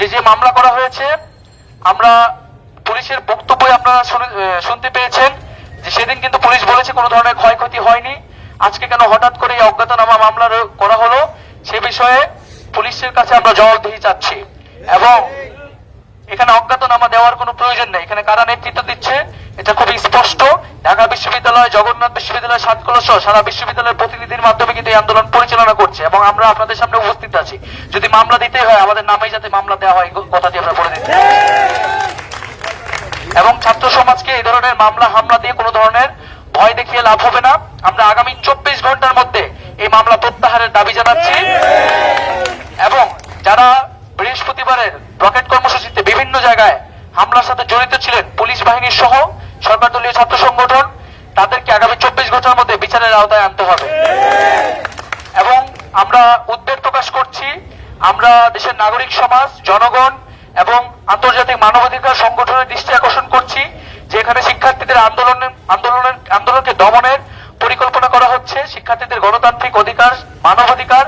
যে যে মামলা করা হয়েছে, আমরা পুলিশের বক্তব্য আপনারা শুনতে পেয়েছেন যে সেদিন কিন্তু পুলিশ বলেছে কোনো ধরনের ক্ষয়ক্ষতি হয়নি। আজকে কেন হঠাৎ করে এই অজ্ঞাতনামা মামলা করা হলো, সে বিষয়ে পুলিশের কাছে আমরা জবাবদিহি চাচ্ছি। এবং এখানে অজ্ঞাতনামা দেওয়ার কোনো প্রয়োজন নেই। এখানে কারা নেতৃত্ব দিচ্ছে, এটা খুবই স্পষ্ট। ঢাকা বিশ্ববিদ্যালয়, জগন্নাথ বিশ্ববিদ্যালয় সাতকলস সহ সারা বিশ্ববিদ্যালয়ের প্রতিনিধির মাধ্যমে কিন্তু এই আন্দোলন পরিচালনা করছে এবং আমরা আপনাদের সামনে উপস্থিত আছি। যদি মামলা দিতে হয়, আমাদের নামেই যাতে মামলা দেওয়া হয় কথাটি আমরা বলে দিতে এবং ছাত্র সমাজকে এই ধরনের মামলা, হামলা দিয়ে কোনো ধরনের ভয় দেখিয়ে লাভ হবে না। আমরা আগামী চব্বিশ ঘণ্টার মধ্যে এই মামলা প্রত্যাহারের দাবি জানাচ্ছি। এবং যারা বৃহস্পতিবারের রকেট বিভিন্ন জায়গায় হামলার সাথে জড়িত ছিলেন পুলিশ বাহিনীর সহ সরকার দলীয় ছাত্র সংগঠন। তাদেরকে আগামী চব্বিশ ঘণ্টার মধ্যে বিচারের আওতায় আনতে হবে। এবং আমরা উদ্বেগ প্রকাশ করছি। আমরা দেশের নাগরিক সমাজ, জনগণ এবং আন্তর্জাতিক মানবাধিকার সংগঠনের দৃষ্টি আকর্ষণ করছি যে এখানে শিক্ষার্থীদের আন্দোলনের আন্দোলনের, আন্দোলনকে দমনের পরিকল্পনা করা হচ্ছে। শিক্ষার্থীদের গণতান্ত্রিক অধিকার, মানবাধিকার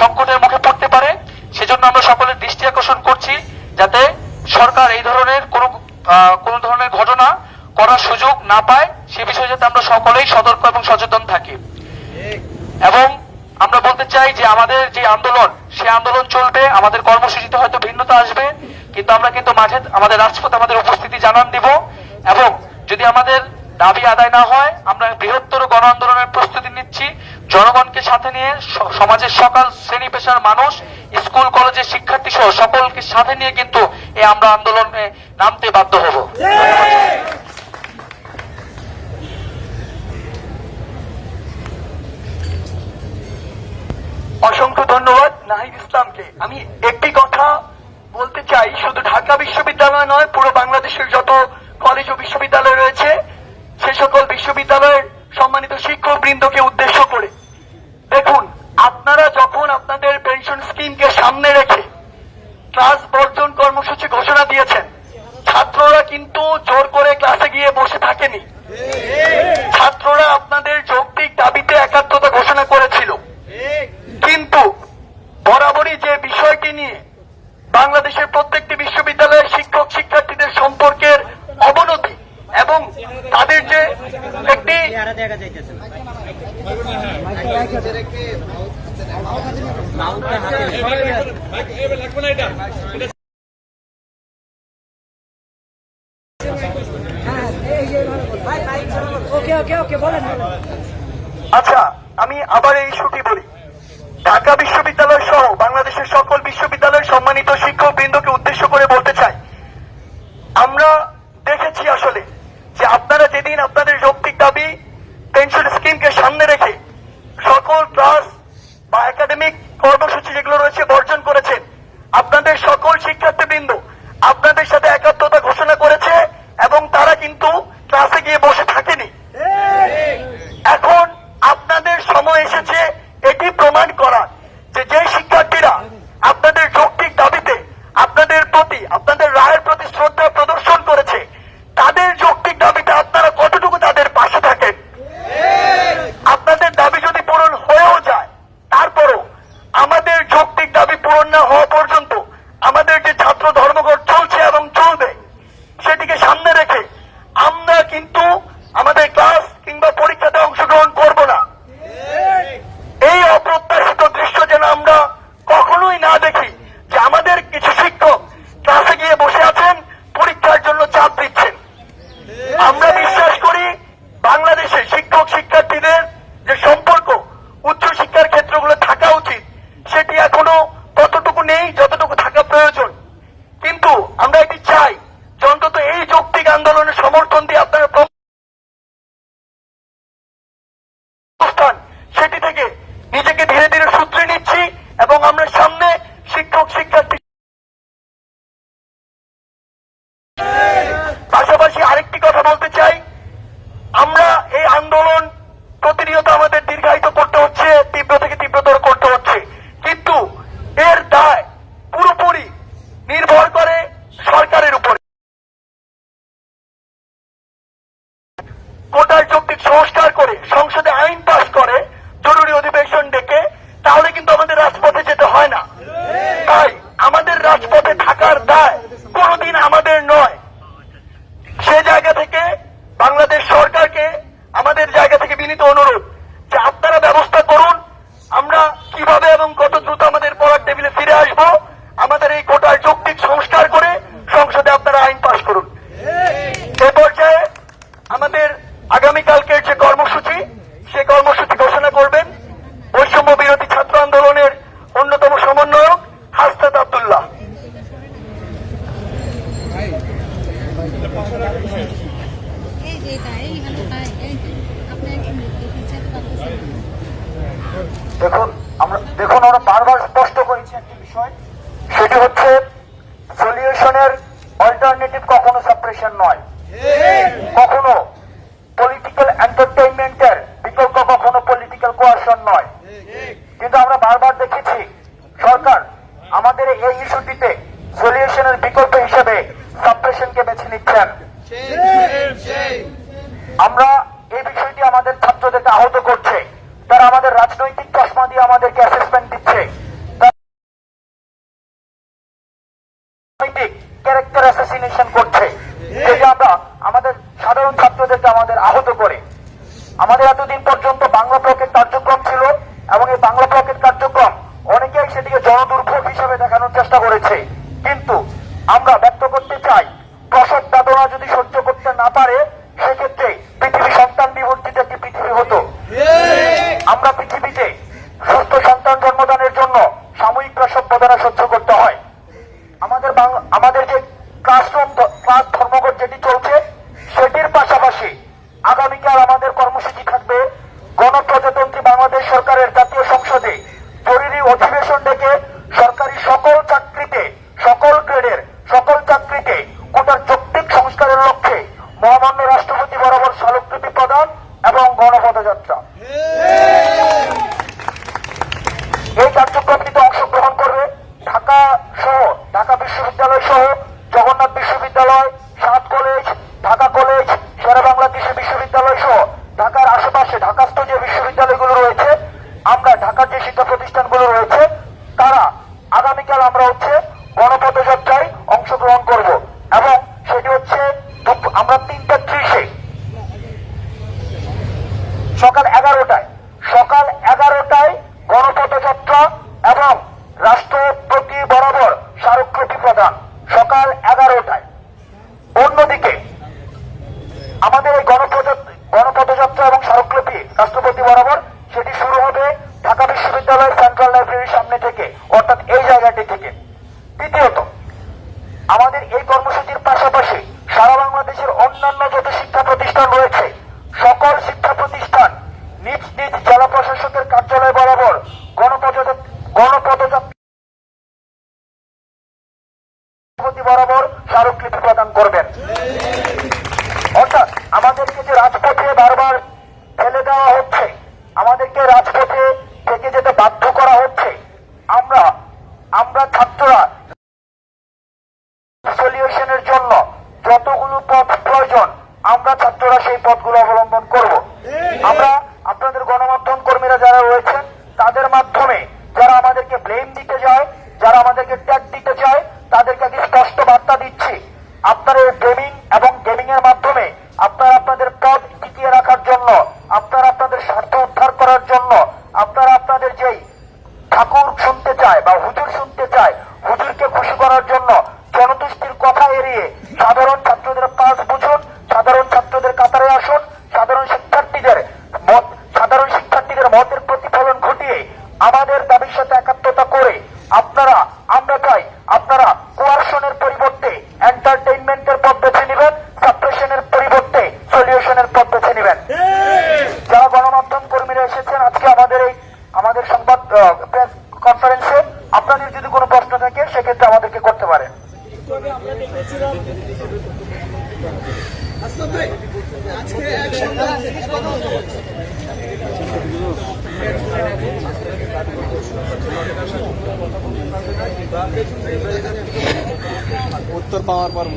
সংকটের মুখে পড়তে পারে। সেজন্য আমরা সকলের দৃষ্টি আকর্ষণ করছি যাতে সরকার এই ধরনের কোনো কোনো ধরনের ঘটনা করার সুযোগ না পায়, সে বিষয়ে যাতে আমরা সকলেই সতর্ক এবং সচেতন থাকি। এবং আমরা বলতে চাই যে আমাদের যে আন্দোলন, সে আন্দোলন চলবে, আমাদের কর্মসূচিতে হয়তো ভিন্নতা আসবে, কিন্তু আমরা কিন্তু মাঝে, আমাদের রাজপথে, আমাদের উপস্থিতি জানান দিব এবং যদি আমাদের দাবি আদায় না হয়, আমরা বৃহত্তর গণ আন্দোলনের প্রস্তুতি নিচ্ছি। জনগণকে সাথে নিয়ে সমাজের সকল শ্রেণি পেশার মানুষ, স্কুল, কলেজের শিক্ষার্থী সহ সকলকে সাথে নিয়ে কিন্তু এই আমরা আন্দোলনে নামতে বাধ্য হব। অসংখ্য ধন্যবাদ নাহিদ ইসলামকে। আমি একটি কথা বলতে চাই, শুধু ঢাকা বিশ্ববিদ্যালয় নয়, পুরো বাংলাদেশের যত কলেজ ও বিশ্ববিদ্যালয় রয়েছে, সে সকল বিশ্ববিদ্যালয়ের সম্মানিত শিক্ষক বৃন্দকে উদ্দেশ্য করে দেখুন আপনারা যখন আপনাদের পেনশন স্কিমকে সামনে রেখে ক্লাস বর্জন কর্মসূচি ঘোষণা দিয়েছেন ছাত্ররা কিন্তু জোর করে ক্লাসে গিয়ে বসে থাকেনি ছাত্ররা আপনাদের যৌক্তিক দাবিতে একাত্মতা ঘোষণা করেছিল কিন্তু বরাবরই যে বিষয়টি নিয়ে বাংলাদেশের প্রত্যেকটি বিশ্ববিদ্যালয়ের শিক্ষক শিক্ষার্থীদের সম্পর্কের অবনতি এবং তাদের যে একটি চেহারা দেখা যাইতেছে না। আচ্ছা আমি আবার এই ইস্যুটি বলি। ঢাকা বিশ্ববিদ্যালয় সহ বাংলাদেশের সকল বিশ্ববিদ্যালয়ের সম্মানিত শিক্ষক বৃন্দকে উদ্দেশ্য করে বলতে চাই। আমরা দেখেছি আসলে যে আপনারা যেদিন আপনাদের যৌক্তিক দাবি পেনশন স্কিমকে সামনে রেখে সকল ক্লাস বা একাডেমিক যেগুলো রয়েছে বর্জন করেছেন আপনাদের সকল শিক্ষার্থী বিন্দু আপনাদের সাথে একাত্মতা ঘোষণা করেছে এবং তারা কিন্তু ক্লাসে গিয়ে বসে cantando এই ইস্যুটিতে সলিউশনের বিকল্প হিসেবে সাপ্রেশনকে বেছে নিচ্ছেন। আমরা এই বিষয়টি আমাদের ছাত্রদেরকে আহত করতে আশঙ্কা ব্যক্ত করতে চাই। প্রসব বেদনা যদি সহ্য করতে না পারে সেক্ষেত্রে পৃথিবী সন্তান বিবর্তিত একটি পৃথিবী হতো। আমরা পৃথিবীতে সুস্থ সন্তান জন্মদানের জন্য সাময়িক প্রসব বেদনা সকাল এগারোটায়। সকাল এগারোটায় গণপদযাত্রা এবং রাষ্ট্রপতি বরাবর স্মারকলিপি প্রদান, সকাল এগারোটায়। অন্যদিকে, আমাদের এই গণপদযাত্রা এবং স্মারকলিপি রাষ্ট্রপতি বরাবর সেটি শুরু হবে ঢাকা বিশ্ববিদ্যালয় সেন্ট্রাল লাইব্রেরির সামনে থেকে। জেলা প্রশাসকের কার্যালয় বরাবর বরাবর স্মারকলিপি প্রদান করবেন। অর্থাৎ আমাদেরকে যে রাজপথে বারবার ফেলে দেওয়া হচ্ছে, আমাদেরকে রাজপথে থেকে যেতে বাধ্য করা হচ্ছে, আমরা আমরা ছাত্ররা আমাদেরকে ব্লেম দিতে যায়, যারা আমাদেরকে ট্যাগ দিতে চায়, তাদেরকে আমি স্পষ্ট বার্তা দিচ্ছি। আপনারা এই ব্লেমিং আপনারা পারব।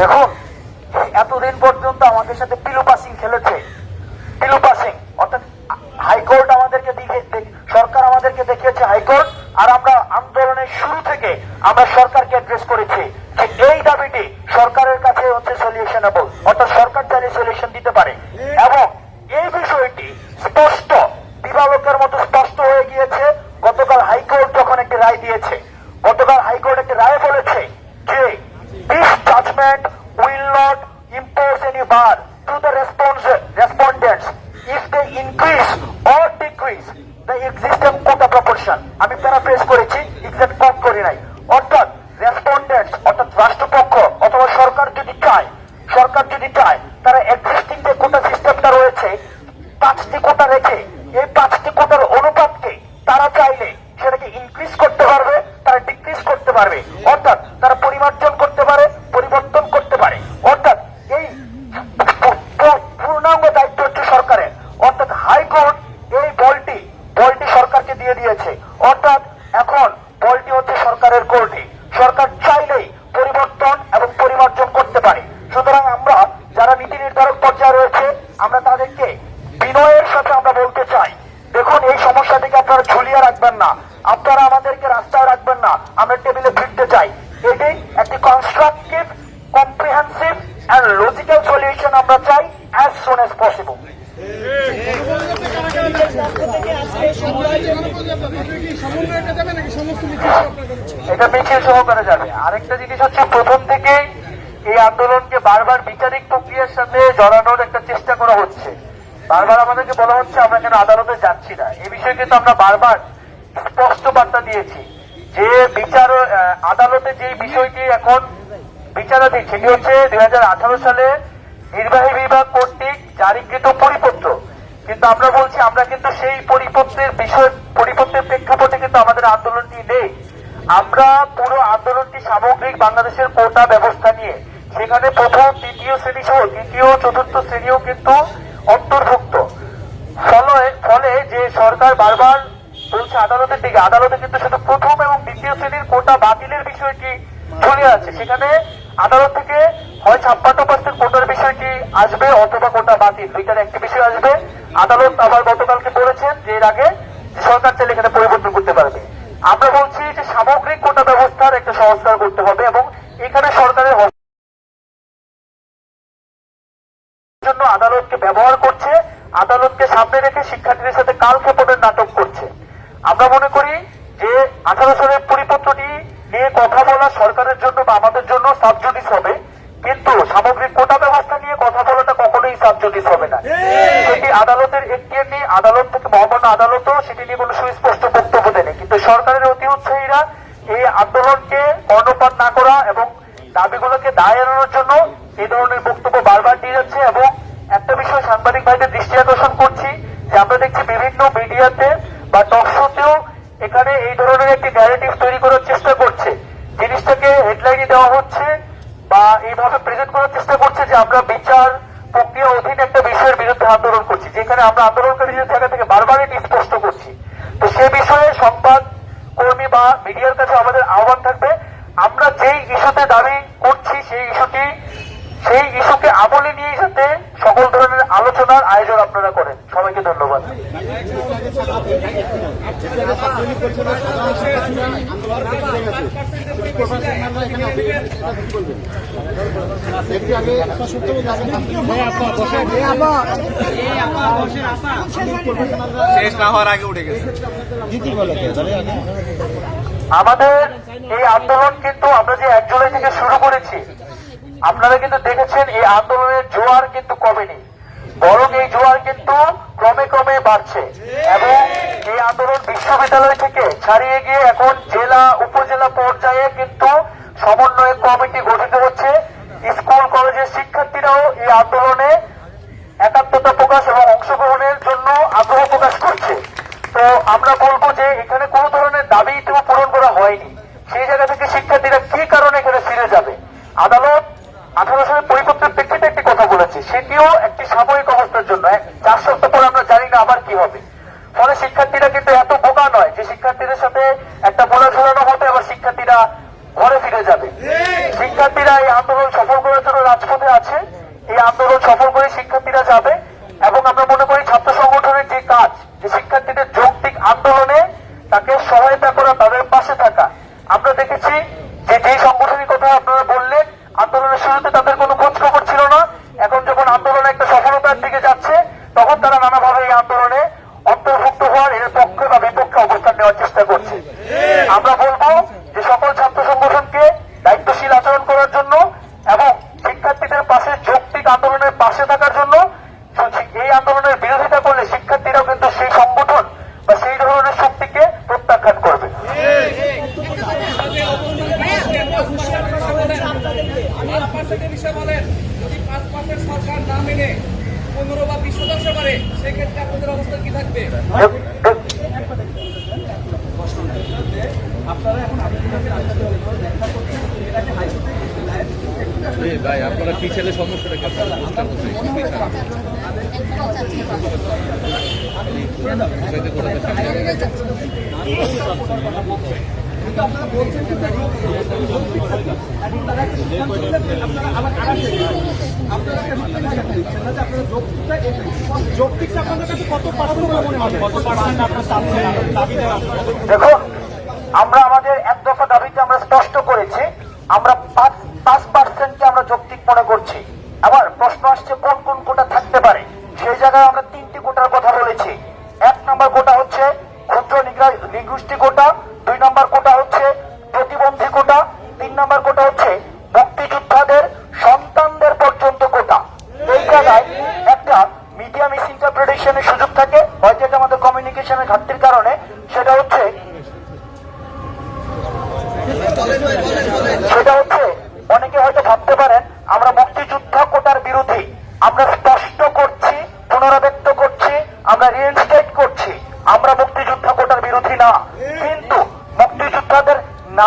দেখুন এতদিন পর্যন্ত আমাদের সাথে পিলু পাসিং খেলেছে। পিলু পাসিং অর্থাৎ হাইকোর্ট আমাদেরকে সরকার আমাদেরকে দেখিয়েছে হাইকোর্ট আর আমরা আন্দোলনের শুরু থেকে আমরা সরকারকে অ্যাড্রেস করেছি যে এই দাবিটি সরকারের কাছে হচ্ছে সলিউশনেবল অর্থাৎ সরকার চাইলে সলিউশন দিতে পারে। এবং Barbie. Constructive comprehensive and logical solution আমরা চাই অ্যাজ সুন অ্যাজ পসিবল এটা মিছিল সহকারে যাবে। আরেকটা জিনিস হচ্ছে প্রথম থেকে এই আন্দোলনকে বারবার বিচারিক প্রক্রিয়ার সাথে জড়ানোর একটা চেষ্টা করা হচ্ছে। বারবার আমাদেরকে বলা হচ্ছে, আমরা কেন আদালতে যাচ্ছি না। এই বিষয়ে কিন্তু আমরা বারবার স্পষ্ট বার্তা দিয়েছি। যে বিচার আদালতে যে বিষয়টি এখন বিচারাধীন, সেটি হচ্ছে দুই হাজার আঠারো সালে নির্বাহী বিভাগ কর্তৃক জারিকৃত পরিপত্র। কিন্তু আমরা বলছি, আমরা কিন্তু সেই পরিপত্রের বিষয়, পরিপত্রের প্রেক্ষাপটে কিন্তু আমাদের আন্দোলনটি নেই। আমরা পুরো আন্দোলনটি সামগ্রিক বাংলাদেশের কোটা ব্যবস্থা নিয়ে, সেখানে প্রথম তৃতীয় শ্রেণি সহ তৃতীয়, চতুর্থ শ্রেণীও কিন্তু অন্তর্ভুক্ত। ফলে ফলে যে সরকার বারবার বলছে আদালতের দিকে। আদালতে কিন্তু শুধু প্রথম এবং দ্বিতীয় শ্রেণির কোটা বাতিলের বিষয়টি ঝুলে আছে সেখানে আদালত থেকে হয় ছাপ্পান্ন পার্সেন্ট কোটার বিষয়টি আসবে অথবা কোটা বাতিল। দুইটার একটি বিষয় আসবে। আদালত আবার গতকালকে বলেছেন যে এর আগে সরকার চাইলে এখানে পরিবর্তন করতে পারবে। আমরা বলছি যে সামগ্রিক কোটা ব্যবস্থার একটা সংস্কার করতে হবে এবং এখানে সরকারের জন্য আদালতকে ব্যবহার করছে। আদালতকে সামনে রেখে শিক্ষার্থীদের সাথে কালক্ষেপণের নাটক আমরা মনে করি যে আঠারো সালের পরিপত্রটি নিয়ে কথা বলা সরকারের জন্য বা আমাদের জন্য সাবজুডিস হবে। কিন্তু সামগ্রিক কোটা ব্যবস্থা নিয়ে কথা বলাটা কখনোই সাবজুডিস হবে না। সেটি আদালতের এখতিয়ার নিয়ে আদালত থেকে মহামান্য আদালতও সেটি নিয়ে কোনো সুস্পষ্ট বক্তব্য দেয়নি। কিন্তু সরকারের অতি উৎসাহীরা এই আন্দোলনকে কর্ণপাত না করা এবং দাবিগুলোকে দায় এড়ানোর জন্য এই ধরনের বক্তব্য বারবার দিয়ে যাচ্ছে এবং একটা বিষয় সাংবাদিক ভাইদের দৃষ্টি আকর্ষণ করছি যে আমরা দেখছি বিভিন্ন মিডিয়াতে বা টকশোতেও এখানে এই ধরনের একটি ন্যারেটিভ তৈরি করার চেষ্টা করছে জিনিসটাকে হেডলাইনে দেওয়া হচ্ছে বা এইভাবে প্রেজেন্ট করার চেষ্টা করছে যে আমরা বিচার প্রক্রিয়া অধীন একটা বিষয়ের বিরুদ্ধে আন্দোলন করছি যেখানে আমরা আন্দোলনকারীদের জায়গা থেকে বারবার এটি স্পষ্ট করছি তো সে বিষয়ে সংবাদ কর্মী বা মিডিয়ার কাছে আমাদের আহ্বান থাকবে আমরা যেই ইস্যুতে দাবি করছি সেই ইস্যুটি সেই ইস্যুকে আমলে নিয়ে যাতে সকল ধরনের আলোচনার আয়োজন আপনারা করেন সবাইকে ধন্যবাদ আমাদের এই আন্দোলন কিন্তু আমরা যে এক জুলাই থেকে শুরু করেছি, আপনারা কিন্তু দেখেছেন এই আন্দোলনের জোয়ার কিন্তু কমেনি। বরং এই জোয়ার কিন্তু ক্রমে ক্রমে বাড়ছে এবং এই আন্দোলন বিশ্ববিদ্যালয় আদালত আঠারো সালের পরিপত্রের প্রেক্ষিতে একটি কথা বলেছে। সেটিও একটি সাময়িক অবস্থার জন্য। চার সপ্তাহ পর আমরা জানি না আবার কি হবে। ফলে শিক্ষার্থীরা কিন্তু এত বোকা নয় যে শিক্ষার্থীদের সাথে একটা বোনা ঝোলানো হবে আবার শিক্ষার্থীরা ঘরে ফিরে যাবে। শিক্ষার্থীরা এই আন্দোলন সফল করার জন্য রাজপথে আছে। এই আন্দোলন সফল করে শিক্ষার্থীরা যাবে এবং আমরা মনে করি ছাত্র সংগঠনের যে কাজ, যে শিক্ষার্থীদের যৌক্তিক আন্দোলনে তাকে সহায়তা করা আন্দোলন একটা সফলতার দিকে যাচ্ছে তখন তারা নানাভাবে এই আন্দোলনে অন্তর্ভুক্ত হওয়ার এর পক্ষে বা বিপক্ষে অবস্থান নেওয়ার চেষ্টা করছে আমরা বলব যে সকল ছাত্র সংগঠনকে দায়িত্বশীল আচরণ করার জন্য এবং শিক্ষার্থীদের পাশে যৌক্তিক আন্দোলনের পাশে থাকার জন্য এই আন্দোলনের বিরোধিতা করলে শিক্ষার্থী সেক্ষেত্রে আপনাদের কি থাকবে আপনারা পিছলে সমস্যাটা কেন একবারে চাচ্ছি বিষয়টা করে দেখান। একবারে চাচ্ছি যৌক্তিকটা দেখুন আমরা আমাদের এক দফা দাবিতে আমরা স্পষ্ট করেছি। আমরা পাঁচ পাঁচ পার্সেন্টকে আমরা যৌক্তিক মনে করছি। আবার প্রশ্ন আসছে, কোন কোন কোটা থাকতে পারে? সেই জায়গায় আমরা তিনটি কোটার কথা বলেছি। এক নম্বর কোটা হচ্ছে ক্ষুদ্র নিগোষ্ঠী কোটা সেটা হচ্ছে, অনেকে হয়তো ভাবতে পারেন, আমরা মুক্তিযুদ্ধ কোটার বিরোধী। আমরা স্পষ্ট করছি, পুনরাবৃত্ত করছি, আমরা রিয়েলস্টেট করছি। আমরা মুক্তিযুদ্ধ কোটার বিরোধী না। কিন্তু মুক্তিযোদ্ধাদের জন্য